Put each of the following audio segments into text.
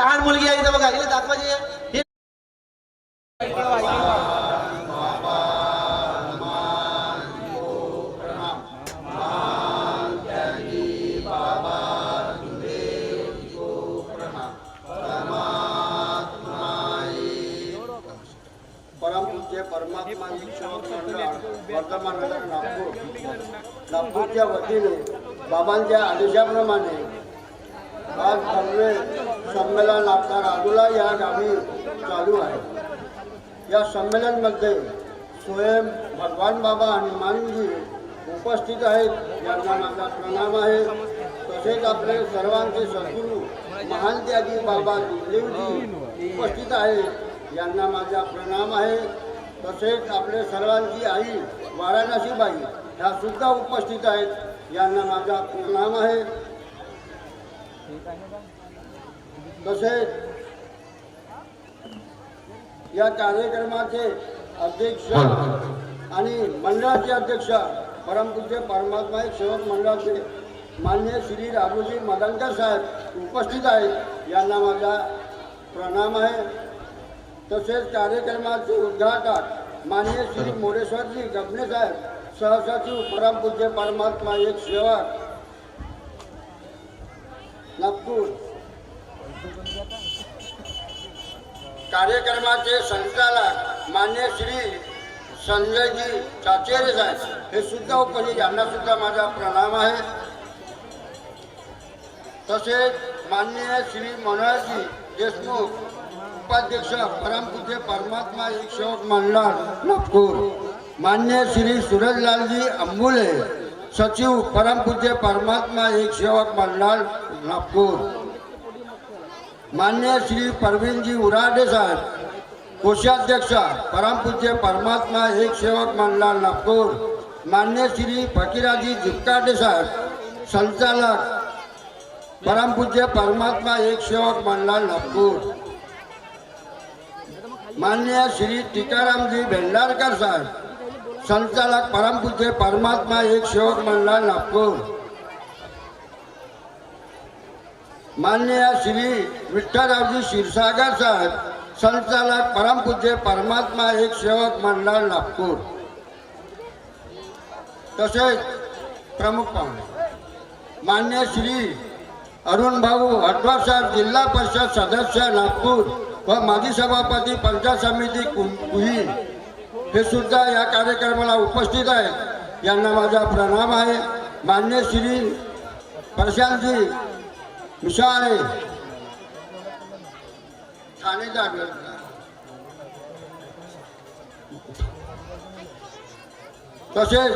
लहान मुलगी आहे इथं बघा इथे दाखवायची हे परमात्मा ईश्वर नागपूर. नागपूरच्या वतीने बाबांच्या आदेशाप्रमाणे आज भव्य संमेलन आपला राजूला या गावी चालू आहे. या संमेलनमध्ये स्वयं भगवान बाबा हनुमानजी उपस्थित आहेत. यांना माझा प्रणाम आहे. तसेच आपले सर्वांचे सद्गुरू महान त्यागी बाबा दुर्देवजी उपस्थित आहेत. यांना माझा प्रणाम आहे. तसेच आपले सर्वांची आई वाराणसीबाई ह्या सुद्धा उपस्थित आहेत. यांना माझा प्रणाम आहे. तसेच या कार्यक्रमाचे अध्यक्ष आणि मंडळाचे अध्यक्ष परमपूज्य परमात्मा एक सेवक मंडळाचे मान्य श्री राघोजी मदनकर साहेब उपस्थित आहेत. यांना माझा प्रणाम आहे. तसेच कार्यक्रमाचे उद्घाटक मान्य श्री मोरेश्वरजी गबने साहेब सहसचिव परमपूज्य परमात्मा एक सेवक नागपूर. कार्यक्रमाचे संचालक मान्य श्री संजयजी चाचेरे साहेब. हे सुद्धा उपस्थित यांना सुद्धा माझा प्रणाम आहे. तसेच मान्य श्री मनोहरजी देशमुख उपाध्यक्ष परमपूज्य परमात्मा एक सेवक मंडळ नागपूर. मान्य श्री सूरजलालजी अंबुले सचिव परमपूज्य परमात्मा एक सेवक मंडळ नागपूर. मान्य श्री परवीनजी उराडे साहेब कोषाध्यक्ष परमपूज्य परमात्मा एक सेवक मंडळ नागपूर मान्य श्री फकीराजी जिपकाटे साहेब संचालक परमपूज्य परमात्मा एक सेवक मंडळ नागपूर. मान्य श्री टीकारामजी भेंडारकर साहेब संचालक परमपूज्य परमात्मा एक सेवक मंडळ नागपूर. मान्य श्री विठ्ठलरावजी क्षीरसागर साहेब संचालक परमपूज्य परमात्मा एक सेवक मंडळ नागपूर. तसेच प्रमुख पाहुणे. मान्य श्री अरुण भाऊ साहेब जिल्हा परिषद सदस्य नागपूर व माजी सभापती पंचायत समिती कुही. हे सुद्धा या कार्यक्रमाला उपस्थित आहेत. यांना माझा प्रणाम आहे. मान्य श्री प्रशांतजी मिसाळे ठाणेचा तसेच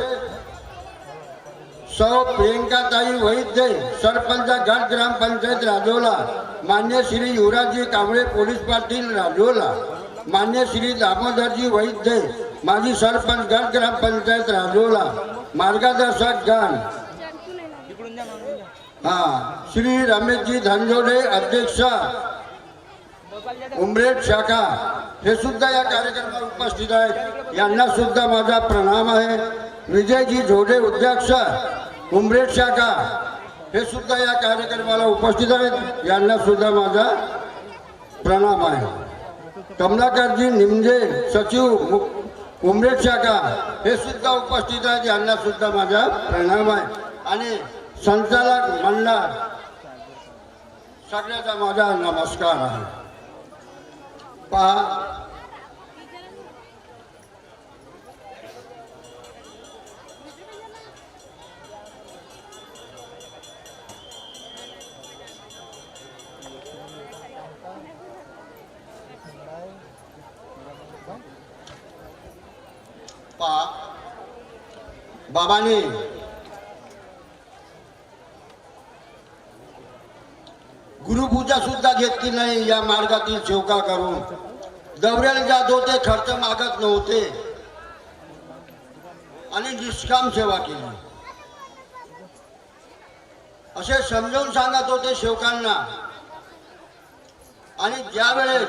सौ प्रियंकाताई वैद्य सरपंच गट ग्रामपंचायत राजोला मान्य श्री युवराजी कांबळे पोलीस पाटील राजोला मान्य श्री दामोदरजी वैद्य माजी सरपंच गट ग्रामपंचायत राजोला मार्गदर्शक गण. हा श्री रमेशजी धनजोडे अध्यक्ष उमरेड शाखा हे सुद्धा या कार्यक्रमात उपस्थित आहेत. यांना सुद्धा माझा प्रणाम आहे. विजयजी झोडे अध्यक्ष उमरेड शाखा हे सुद्धा या कार्यक्रमाला उपस्थित आहेत. यांना सुद्धा माझा प्रणाम आहे. कमलाकरजी निमजे सचिव मु- उमरेड शाखा हे सुद्धा उपस्थित आहेत. यांना सुद्धा माझा प्रणाम आहे. आणि संचालक मंडळ सगळ्याचा माझा नमस्कार। आहे पहा। पहा। बाबांनी गुरुपूजा सुद्धा घेतली नाही या मार्गातील सेवका करून. दौऱ्याला जात होते खर्च मागत नव्हते. आणि निष्काम सेवा केली. असे समजावून सांगत होते सेवकांना. आणि ज्या वेळेस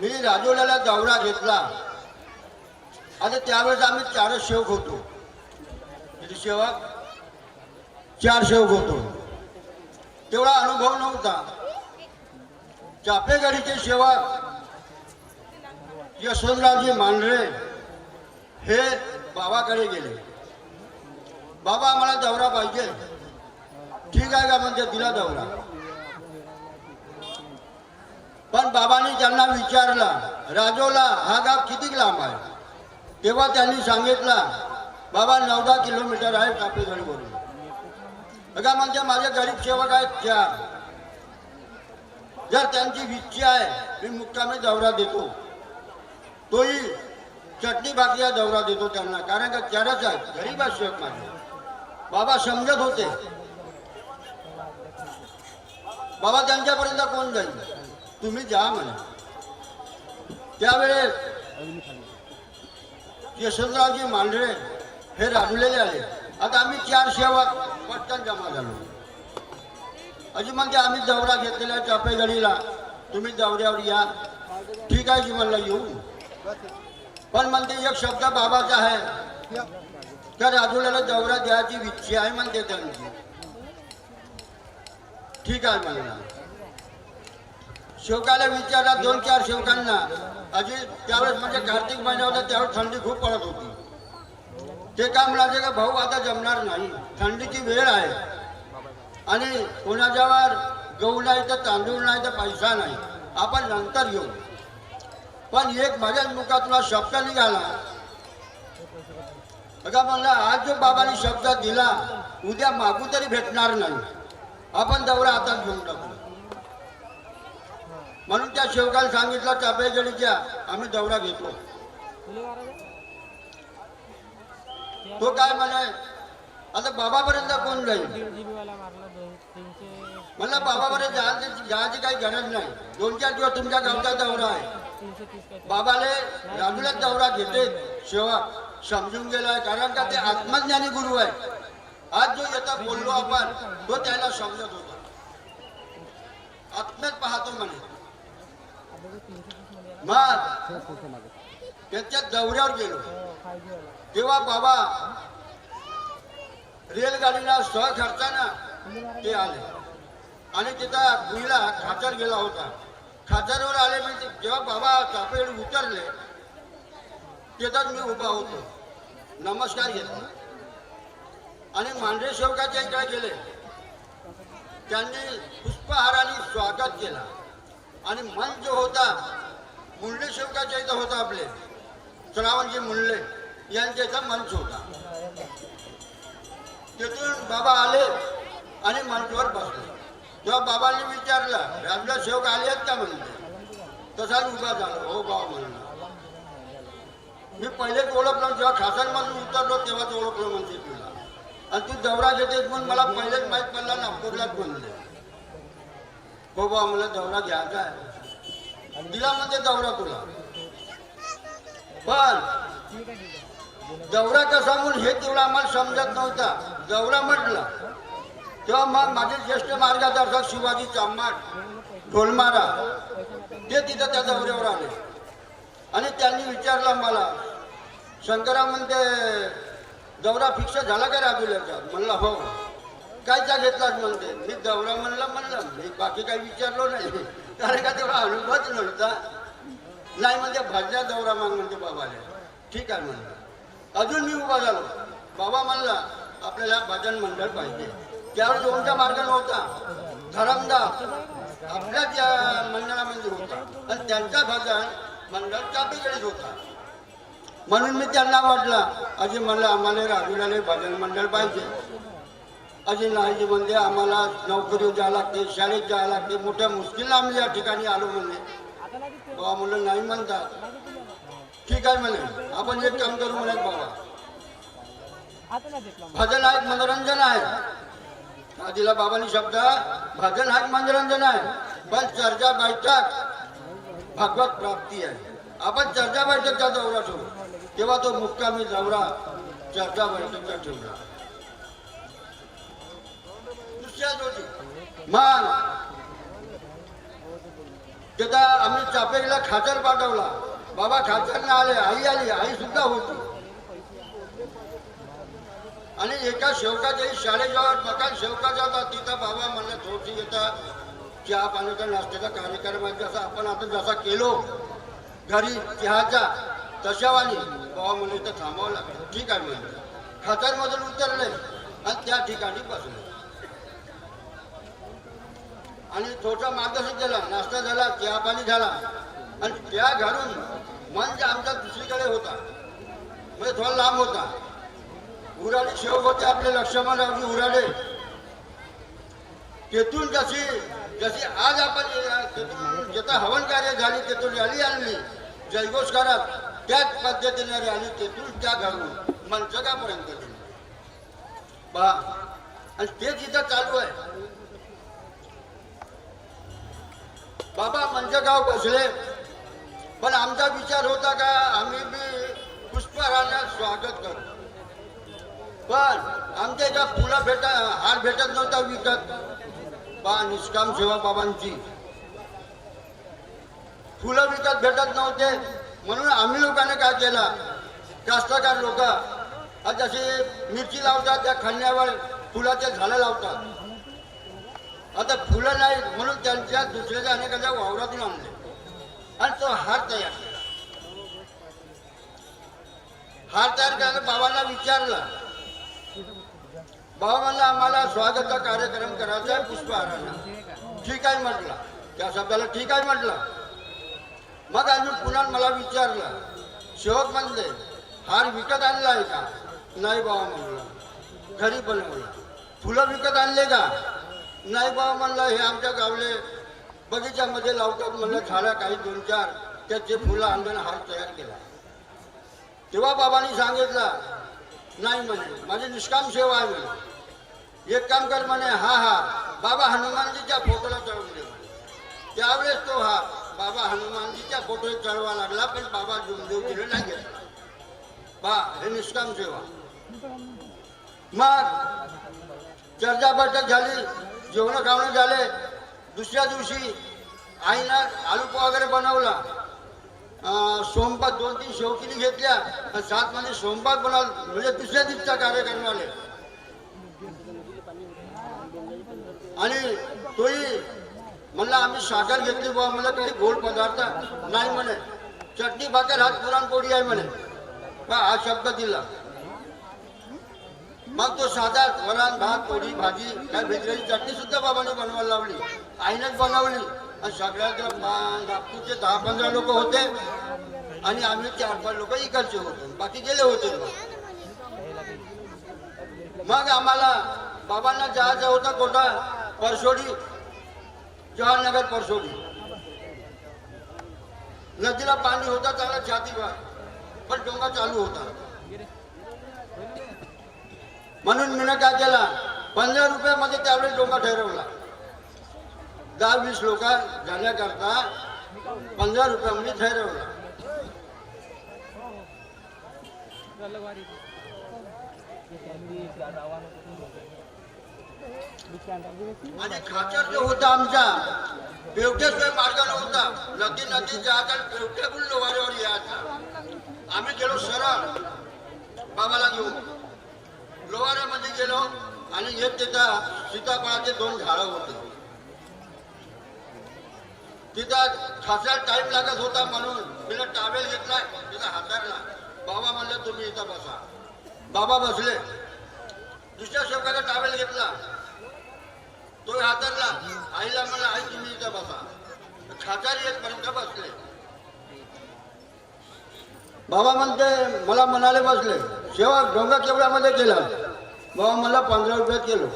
मी राजवल्याला दौरा घेतला आता त्यावेळेस आम्ही चारच सेवक होतो. किती सेवक? चार सेवक होतो. तेवढा अनुभव नव्हता. चापेगाडीचे सेवक यशवंतरावजी मांढरे हे बाबाकडे गेले. बाबा आम्हाला दौरा पाहिजे. ठीक आहे का म्हणजे दिला दौरा. पण बाबांनी त्यांना विचारला राजोला हा गाव किती लांब आहे? तेव्हा त्यांनी सांगितला बाबा नऊ दहा किलोमीटर आहे कापेगडवरून बघा म्हणजे माझे गरीब सेवक आहेत चार जर त्यांची इच्छा आहे मी मुक्कामी दौरा देतो. तोही चटणी भाकरीचा दौरा देतो त्यांना कारण का त्यालाच आहे गरीब आहेत माझे. बाबा समजत होते. बाबा त्यांच्यापर्यंत कोण जाईल? तुम्ही जा म्हणे. त्यावेळेस यशवंतरावजी मांढरे हे राबलेले आले. आता आम्ही चार सेवा पटकन जमा झालो. अजी म्हणते आम्ही जवरा घेतलेला चापेगडीला तुम्ही जवऱ्यावर या. ठीक आहे जी म्हणलं येऊ. पण म्हणते एक शब्द बाबाचा आहे. त्या राजूला दौरा द्यायची इच्छा आहे म्हणते त्यांची. ठीक आहे म्हणला. शेवकाला विचारला दोन चार शेवकांना अजी त्यावेळेस म्हणजे कार्तिक महिना होता त्यावेळेस थंडी खूप पडत होती. ते काय म्हणाले का भाऊ आता जमणार नाही. थंडीची वेळ आहे. आणि कोणाच्यावर गहू नाही तर तांदूळ नाही तर पैसा नाही. आपण नंतर घेऊ. पण एक माझ्या मुखातून शब्द निघाला. बघा म्हणला आज जो बाबांनी शब्द दिला उद्या मागू तरी भेटणार नाही. आपण दौरा हातात घेऊन टाकू. म्हणून त्या शेवकाला सांगितलं चापेगडीच्या आम्ही दौरा घेतो. तो काय म्हणे आता बाबापर्यंत कोण जाईल? मला बाबा बरे जायची जायची काही गरज नाही. दोन चार दिवस तुमच्या गावचा दौरा आहे. बाबाले राजूलाच दौरा घेते शेवा समजून गेलाय. कारण का ते आत्मज्ञानी गुरु आहे. आज जो येता बोललो आपण तो त्याला समजत होता. आत्म्यात पाहतो म्हणे. मग त्याच्या दौऱ्यावर गेलो. तेव्हा बाबा रेलगाडीला सहखर्चानं ते आले. आणि तिथं गुईला खाचर गेला होता. खाचरवर आले मी जेव्हा बाबा चापेड उतरले तिथंच मी उभा होतो. नमस्कार घेतला. आणि मांढरे शेवकाच्या इकडे गेले. त्यांनी पुष्पहाराने स्वागत केला. आणि मन जो होता मुंडे शेवकाच्या इथं होता आपले श्रावणजी मुंडले यांच्या इथं मंच होता. तिथून बाबा आले आणि मंचवर बसले. तेव्हा बाबांनी विचारलं राजला शेवक आले आहेत का म्हणले तसाच उभा झाला. हो बाबा म्हणला. मी पहिलेच ओळखलं जेव्हा खासांमधून उतरलो तेव्हाच ओळखलं म्हणते तुला. आणि तू दौरा घेतेस म्हणून मला पहिलेच माहीत पडला नागपूरलाच म्हणले हो बाबा मला दौरा घ्यायचा आहे. दिला म्हणजे दौरा तुला. पण दौरा कसा म्हणून हे तेवढं आम्हाला समजत नव्हता. दौरा म्हटलं तेव्हा मग माझे ज्येष्ठ मार्गदर्शक शिवाजी चांमाट ढोलमारा ते तिथं त्या दौऱ्यावर आले. आणि त्यांनी विचारलं मला शंकरा म्हणते दौरा फिक्स झाला का राजूल्याचा? म्हणला हो. कायचा घेतलाच म्हणते. मी दौरा म्हणला म्हणलं. मी बाकी काही विचारलो नाही. कारण का तेवढा अनुभवच नव्हता. नाही म्हणजे भाज्या दौरा मग म्हणते बाबाले. ठीक आहे म्हणलं. अजून मी उभा झालो. बाबा म्हणला आपल्याला भजन मंडळ पाहिजे. त्यावेळी दोनचा मार्ग नव्हता धरमदास आपल्याच या मंडळामध्ये होता. आणि त्यांचा भजन मंडळ चापीकडेच होता. म्हणून मी त्यांना वाटलं अजय म्हणलं आम्हाला राजूलाले भजन मंडळ पाहिजे. अजून नाही म्हणजे आम्हाला नोकरी जावं लागते शाळेत जावं लागते. मोठ्या मुश्किल आम्ही या ठिकाणी आलो म्हणजे बाबा मुलं नाही म्हणतात ठीक आहे म्हणे. आपण एक काम करू म्हणे बाबा. भजन आहेत मनोरंजन आहे. आदिला बाबांनी शब्द भजन हा मनोरंजन आहे पण चर्चा बैठक भागवत प्राप्ती आहे. आपण चर्चा बैठकचा दौरा ठेवू तेव्हा तो मुक्कामी दौरा चर्चा बैठकचा ठेवला दुसऱ्या दिवशी मग तिथं आम्ही चापेरीला खाचर पाठवला. बाबा खाचरला आले आई आली आई सुद्धा होती. आणि एका शेवकाच्या शाळेजवळ मकान शेवका जातात तिथं बाबा म्हणलं थोडशी येतात चहा पाण्याचा नाश्त्याचा कार्यक्रम आहे जसा आपण आता जसा केलो घरी चहाचा तशावानी. बाबा मला इथं थांबावं लागतं ठीक आहे म्हणजे खतरमधून उतरले आणि त्या ठिकाणी बसले. आणि थोडसा मार्गदर्शन केला नाश्ता झाला चहा पाणी झाला. आणि त्या घालून म्हणजे आमचा दुसरीकडे होता. म्हणजे थोडा लांब होता. उराडे शेवक होते आपले लक्ष्मणरावजी उराडे. तेथून जशी जशी आज आपण तेथून जिथं हवन कार्य झाली तेथून रॅली आणली जयघोष करत त्याच पद्धतीने रॅली तेथून त्या घालून मंचकापर्यंत गेली. पहा आणि तेच इथं चालू आहे. बाबा मंचगाव बसले. पण आमचा विचार होता का आम्ही बी पुष्पहारानं स्वागत करतो पण आमच्या इथं फुलं भेटा हार भेटत नव्हता विकत. बा निष्काम सेवा बाबांची. फुलं विकत भेटत नव्हते. म्हणून आम्ही लोकांनी काय केलं? कास्तकार लोक जसे मिरची लावतात त्या खंड्यावर फुलाचे झाडं लावतात. आता फुलं नाही म्हणून त्यांच्या दुसऱ्याच्या अनेकांच्या वावरातून आणले. आणि तो हार तयार केला. हार तयार करायला बाबांना विचारला. बाबा म्हणला आम्हाला स्वागतचा कार्यक्रम करायचा आहे पुष्पहाराला. ठीक आहे म्हटलं. त्या शब्दाला ठीक आहे म्हटलं. मग अजून पुन्हा मला विचारलं शेवट म्हणले हार विकत आणला आहे का? नाही बाबा म्हणलं. घरी बनवला फुलं विकत आणले का? नाही बाबा म्हणलं. हे आमच्या गावले बगीच्यामध्ये लावतात म्हणलं झाडं काही दोन चार त्याचे फुलं आणून हार तयार केला. तेव्हा बाबांनी सांगितलं नाही म्हणे. माझी निष्काम सेवा आहे म्हणे. एक काम कर म्हणे हा हा बाबा हनुमानजीच्या फोटोला चढवून दे त्यावेळेस तो हा बाबा हनुमानजीच्या फोटोला चढवा लागला पण बाबा देवजीने नाही घेतला. बा हे निष्काम सेवा मग चर्चा बैठक झाली जेवण खावणं झाले. दुसऱ्या दिवशी आईनं आलू वगैरे बनवला. अं, सोमपात दोन तीन शेवकिनी घेतल्या आणि सात म्हणजे महिने सोमपात बनवला म्हणजे दुसऱ्या दिवसचा कार्यक्रम आले आणि तोही म्हणला आम्ही साखर घेतली बुवा मला काही गोड पदार्थ नाही म्हणे. चटणी भाकर हात पुरणपोळी आहे म्हणे. बा हा शब्द दिला. मग तो साधा वरण भात पोळी भाजी काय भेटलेली चटणी सुद्धा बाबाने बनवायला लावली. आईनेच बनवली. सगळ्याच्या नागपूरचे दहा पंधरा लोक होते आणि आम्ही चार पाच लोक इकडचे होते. बाकी गेले होते. मग. आम्हाला बाबांना जायचं होतं कोठं परसोडी जवाहरनगर परसोडी नदीला पाणी होता त्याला छातीवर पण डोंगा चालू होता. म्हणून मी काय केला? पंधरा रुपयामध्ये त्यावेळेस डोंगा ठरवला. दहा वीस लोक जाण्याकरता पंधरा रुपयामध्ये ठरवला आणि खाचर जो होता आमचा बेवट्याशिवाय मार्ग नव्हता नदी नदी जायचा बेवट्याकडून लोवाऱ्यावर यायचा. आम्ही गेलो सरळ बाबाला घेऊन. लोवाऱ्यामध्ये गेलो आणि एक तिथं सीताफळाचे दोन झाडं होते. तिथं खासायला टाईम लागत होता म्हणून मी टावेल घेतलाय तिथं हातारला बाबा म्हणलं तुम्ही इथं बसा. बाबा बसले. दुसऱ्या शेवकाचा टावेल घेतला. तो हातरला आईला म्हणला आई तुम्ही इथं बसा. खाचारी येतपर्यंत बसले. बाबा म्हणते मला म्हणाले बसले. सेवा डोंगा केवढ्यामध्ये केला? बाबा मला पंधरा रुपयात केलो.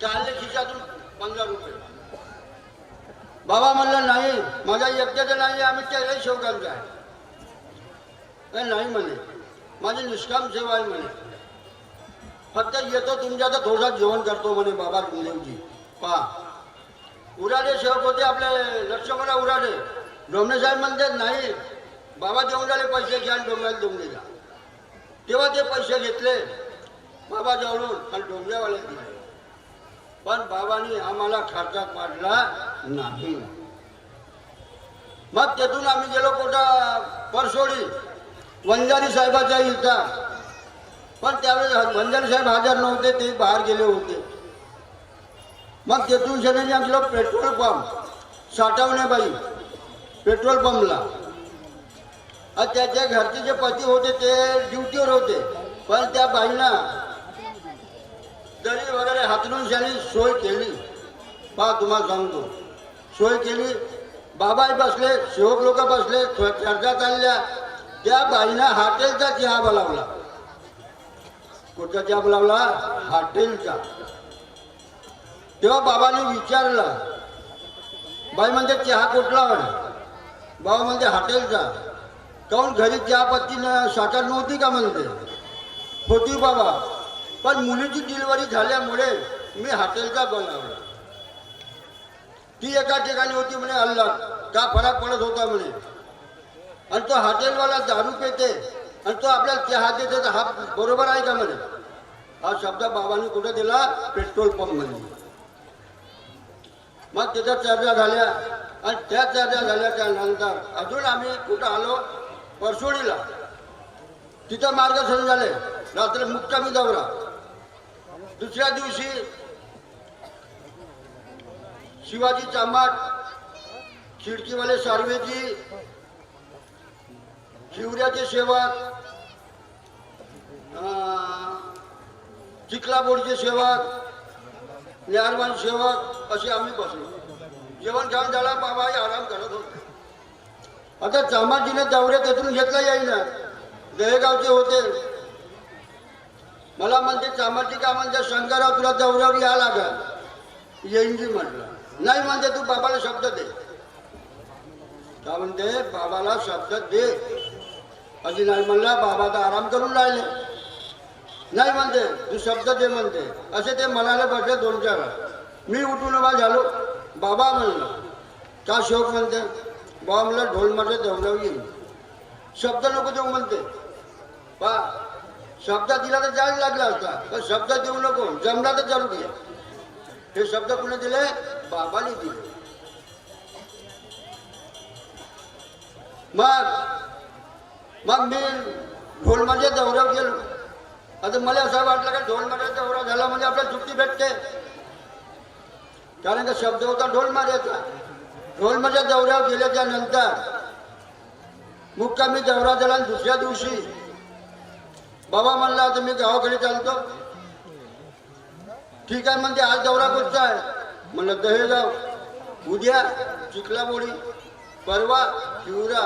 चालले खिशातून पंधरा रुपये. बाबा म्हणलं नाही माझ्या यज्ञाचं नाही आम्ही त्यालाही शेवकांचं आहे. नाही म्हणे. माझी निष्काम सेवा आहे म्हणे. फक्त येतो तुमच्या आता थोडा जेवण करतो म्हणे बाबा गुंदेवजी पहा उराडे सेवक होते आपले लक्ष्मणा उराडे. डोमणे साहेब म्हणते नाही बाबा देऊन झाले पैसे घ्या आणि डोंगराला देऊन द्या तेव्हा ते पैसे घेतले. बाबा जवळून आणि डोंगऱ्यावाले दिले पण बाबांनी आम्हाला खर्चात पाडला. नाही. मग तेथून आम्ही गेलो कुठं? परसोडी. वंजारी साहेबाच्या इथं. पण त्यावेळेस वंजारी साहेब हजर नव्हते ते बाहेर गेले होते. मग तेथून शनीने आमचं पेट्रोल पंप साठवणे बाई पेट्रोल पंपला. त्याच्या घरचे जे पती होते ते ड्युटीवर होते. पण त्या बाईंना दरी वगैरे हातरून शाली सोय केली. पहा तुम्हाला सांगतो. सोय केली. बाबाही बसले सेवक लोक बसले चर्चा चालल्या. त्या बाईनं हॉटेलचा चहा बोलावला. कुठचा चहा बोलावला? हॉटेलचा. तेव्हा बाबाने विचारलं बाई म्हणते चहा कुठला म्हणे? बाबा म्हणते हॉटेलचा. काऊन घरी चहापत्ती साखर नव्हती का म्हणते? होती बाबा. पण मुलीची डिलिव्हरी झाल्यामुळे मी हॉटेलचा बनवला. ती एका ठिकाणी होती म्हणे अल्ला का फरक पडत होता म्हणे. आणि तो हॉटेलवाला दारू पेते. आणि तो आपल्याला चहा देते तर हा बरोबर आहे का? म्हणे. हा शब्द बाबांनी कुठे दिला? पेट्रोल पंप म्हणजे मग तिथं चर्चा झाल्या. आणि त्या चर्चा झाल्याच्यानंतर अजून आम्ही कुठं आलो? परसोडीला. तिथं मार्गदर्शन झाले. रात्री मुक्कामी दौरा. दुसऱ्या दिवशी शिवाजी चांबाट खिडकीवाले सार्वेजी शिवऱ्याचे सेवक चिखलाबोडचे चिखला सेवक न्यारवान सेवक असे आम्ही बसलो. जेवण खाऊन झाला बाबा आराम करत होते. आता चामाजीने दौऱ्या तेथून घेतला येईना दहेगावचे होते. मला म्हणते चामाजी का म्हणते शंकरराव तुला दौऱ्यावर या लागा येईन जी म्हटलं. नाही म्हणते तू बाबाला शब्द दे. का म्हणते बाबाला शब्द दे. अजून नाही म्हणला बाबा तर आराम करून राहिले. नाही म्हणते तू शब्द दे म्हणते. असे ते मनाला बसले दोन चार. मी उठून उभा झालो. बाबा म्हणलं का शोक म्हणते? बाबा म्हणलं ढोलमध्ये दौडव येईल शब्द नको देऊ म्हणते. पा शब्द दिला तर जायला लागला असता. पण शब्द देऊ नको. जमला तर जरूर घ्या हे शब्द कुणी दिले बाबाने दिले मग मग मी ढोलमध्ये दौऱ्यावर गेलो. आता मला असं वाटलं का ढोलमध्ये दौरा झाला म्हणजे आपल्याला सुट्टी भेटते. कारण का शब्द होता ढोल ढोलमध्ये दौऱ्यावर गेल्याच्यानंतर मुक्कामी दौरा झाला आणि दुसऱ्या दिवशी बाबा म्हणला आता मी गावाकडे चालतो. ठीक आहे म्हणते आज दौरा कुठचा आहे? म्हणलं दहेगाव. उद्या चिखलाबोडी परवा शिवरा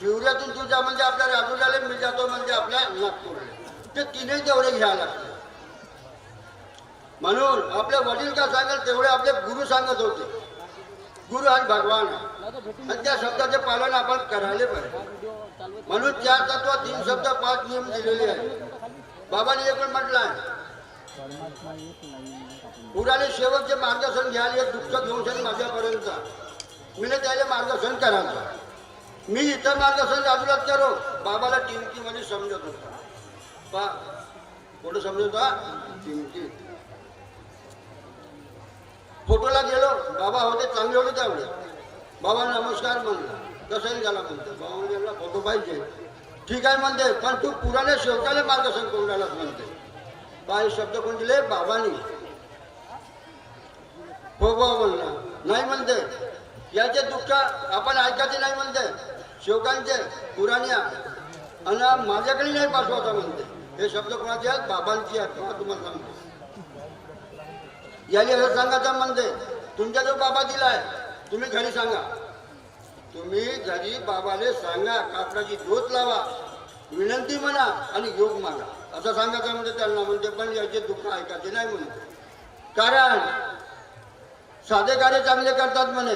शिवऱ्यातून तुझ्या म्हणजे आपल्या राजूला मी जातो म्हणजे आपल्या नागपूरला. ते तीनही दौरे घ्यायला लागतात म्हणून आपले वडील का सांगेल तेवढे आपले गुरु सांगत होते. गुरु आणि भगवान. आणि त्या शब्दाचे पालन आपण करायला पाहिजे. म्हणून चार तत्व तीन शब्द पाच नियम दिलेले आहेत. बाबांनी एकूण म्हटलं आहे. पुराने शेवटचे मार्गदर्शन घ्यायला एक दुःख घेऊन शनी माझ्यापर्यंत. मी त्याला मार्गदर्शन करायचं मी इथं मार्गदर्शन बाजूलाच करो. बाबाला टिमकीमध्ये म्हणजे समजत होता. पा फोटो समजत होता? टिमकी. फोटोला गेलो. बाबा होते चांगले होते त्यावेळेस बाबा नमस्कार म्हणला. कसं झाला म्हणतो. बाबा म्हणजे फोटो पाहिजे. ठीक आहे म्हणते पण तू पुराने शेवटाला मार्गदर्शन करून राहिलास म्हणते. काय शब्द कोण दिले बाबांनी हो, हो बा म्हणला नाही म्हणते. याचे दुःख आपण ऐकायचे नाही म्हणते. शेवकांचे पुराण्या. आणि माझ्याकडे नाही पाठवायचा म्हणते. हे शब्द कोणाचे आहेत? बाबांची आहेत. किंवा तुम्हाला सांगतो. याने असं सांगायचं म्हणते. तुमच्या जो बाबा दिला आहे तुम्ही घरी सांगा. तुम्ही घरी बाबाले सांगा कापडाची धोत लावा. विनंती म्हणा आणि योग मागा. असं सांगायचं म्हणजे त्यांना म्हणते पण याचे दुःख ऐकायचे नाही म्हणते कारण साधे कार्य चांगले करतात म्हणे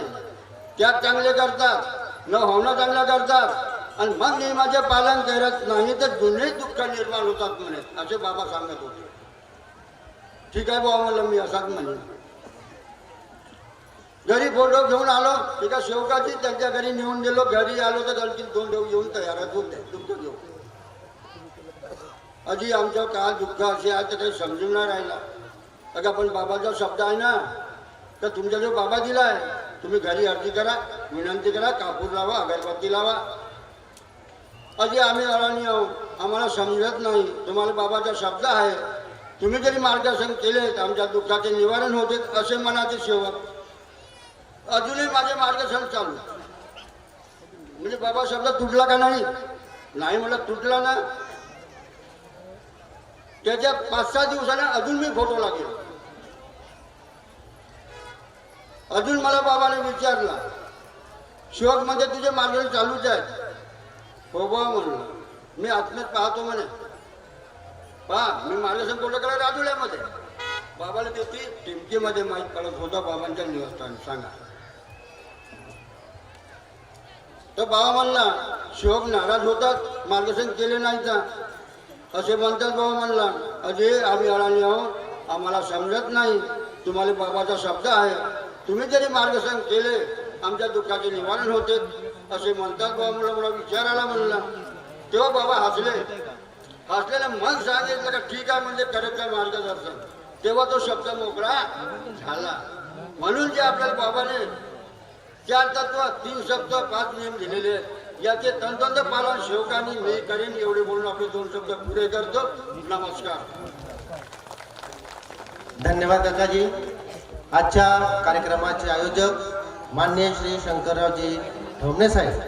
त्यात चांगले करतात न होणं चांगलं करतात आणि मग नियमाचे पालन करत नाही तर जुने दुःख निर्माण होतात म्हणे असे बाबा सांगत होते. ठीक आहे बाबा म्हणलं मी असाच म्हणे घरी फोटो घेऊन आलो एका शेवकाची त्यांच्या घरी नेऊन गेलो घरी आलो तर आणखी दोन देऊ येऊन तयार होते दुःख घेऊन. अजी आमच्या काय दुःख असे आहे तर काही समजून नाही राहिला अगं पण बाबाचा शब्द आहे ना तर तुमचा जो बाबा दिला आहे तुम्ही घरी अर्जी करा विनंती करा कापूर लावा अगरबत्ती लावा. अजी आम्ही अडाणी आहोत आम्हाला समजत नाही तुम्हाला बाबाचा शब्द आहे. तुम्ही जरी मार्गदर्शन केले तर आमच्या दुःखाचे निवारण होते असे मनाचे सेवक. अजूनही माझे मार्गदर्शन चालू. म्हणजे बाबा शब्द तुटला का नाही? नाही मला तुटला ना. त्याच्या पाच सहा दिवसाने अजून मी फोटो लागेल अजून मला बाबाने विचारला शिवकमध्ये तुझे मार्गदर्शन चालूच आहे हो बा म्हणलं. मी आत्म्यात पाहतो म्हणे. पहा मी मार्गदर्शन कुठं केला? राजुल्यामध्ये बाबाला त्याची टिमकीमध्ये माहीत पडत होता बाबांच्या निवासस्थान. सांगा. तर बाबा म्हणला शिवक नाराज होतात मार्गदर्शन केले नाही का असे म्हणतात बाबा म्हणला अजय आम्ही अडाणी आहोत. आम्हाला समजत नाही. तुम्हाला बाबाचा शब्द आहे. तुम्ही जरी मार्गदर्शन केले आमच्या दुःखाचे निवारण होते. असे म्हणतात बाबा मला मला विचार आला म्हणला. तेव्हा बाबा हसले. हसलेलं मन सांगितलं का ठीक आहे म्हणजे खरंच मार्गदर्शन. तेव्हा तो शब्द मोकळा झाला. म्हणून जे आपल्याला बाबाने चार तत्व तीन शब्द पाच नियम दिलेले आहेत. याचे तंतंत पालन शेवकांनी मी करेन एवढे बोलून आपले दोन शब्द पुरे करतो. नमस्कार. धन्यवाद काकाजी आजच्या कार्यक्रमाचे आयोजक मान्य श्री शंकररावजी ढोमणे साहेब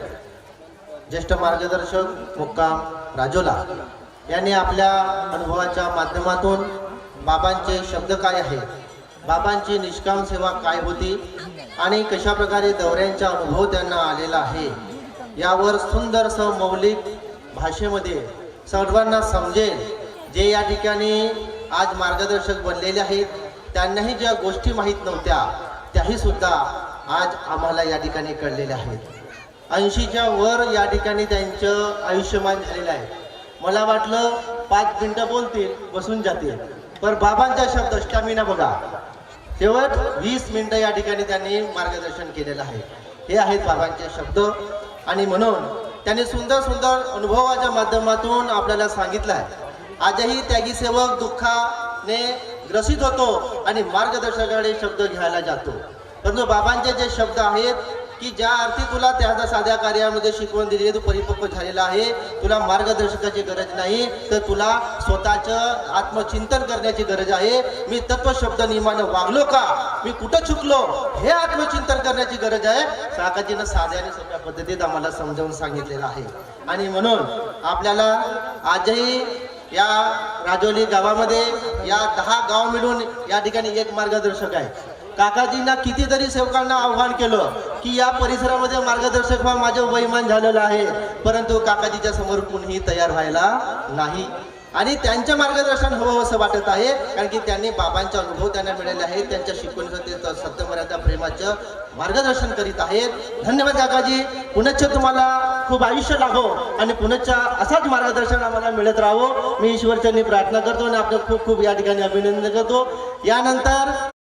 ज्येष्ठ मार्गदर्शक मुक्काम राजोला. यांनी आपल्या अनुभवाच्या माध्यमातून बाबांचे शब्द काय आहेत बाबांची निष्काम सेवा काय होती आणि कशा प्रकारे दौऱ्यांचा अनुभव त्यांना आलेला आहे यावर सुंदरसं मौलिक भाषेमध्ये सर्वांना समजेल. जे या ठिकाणी आज मार्गदर्शक बनलेले आहेत त्यांनाही ज्या गोष्टी माहीत नव्हत्या त्याही सुद्धा आज आम्हाला या ठिकाणी कळलेल्या आहेत. ऐंशीच्या वर या ठिकाणी त्यांचं आयुष्यमान झालेलं आहे. मला वाटलं पाच मिनटं बोलतील बसून जातील. पण बाबांचा शब्द स्टॅमिना बघा. शेवट वीस मिनटं या ठिकाणी त्यांनी मार्गदर्शन केलेलं आहे. हे आहेत बाबांचे शब्द. आणि म्हणून त्यांनी सुंदर सुंदर अनुभवाच्या माध्यमातून आपल्याला सांगितलं आहे आजही त्यागी सेवक दुःखाने ग्रसित होतो आणि मार्गदर्शकाकडे शब्द घ्यायला जातो. परंतु बाबांचे जे शब्द आहेत की ज्या अर्थी तुला त्या साध्या कार्यामध्ये शिकवण दिली आहे तू परिपक्व झालेला आहे तुला मार्गदर्शकाची गरज नाही तर तुला स्वतःचं आत्मचिंतन करण्याची गरज आहे. मी तत्व शब्द नियमानं वागलो का? मी कुठं चुकलो? हे आत्मचिंतन करण्याची गरज आहे. काकाजीनं साध्या आणि सोप्या पद्धतीत आम्हाला समजावून सांगितलेलं आहे. आणि म्हणून आपल्याला आजही या राजोली गावामध्ये या दहा गाव मिळून या ठिकाणी एक मार्गदर्शक आहे. काकाजींना कितीतरी सेवकांना आव्हान केलं की या परिसरामध्ये मार्गदर्शक व्हा माझं वैमान झालेलं आहे. परंतु काकाजीच्या समोर कुणीही तयार व्हायला नाही. आणि त्यांच्या मार्गदर्शन हवं असं वाटत आहे कारण की त्यांनी बाबांचा अनुभव त्यांना मिळाले आहे त्यांच्या शिकवणीचं ते सत्यमर्यादा प्रेमाचं मार्गदर्शन करीत आहेत. धन्यवाद काकाजी. पुनच्च तुम्हाला खूप आयुष्य लागो आणि पुनच्च असाच मार्गदर्शन आम्हाला मिळत राहो. मी ईश्वरचरणी प्रार्थना करतो आणि आपलं खूप खूप या ठिकाणी अभिनंदन करतो. यानंतर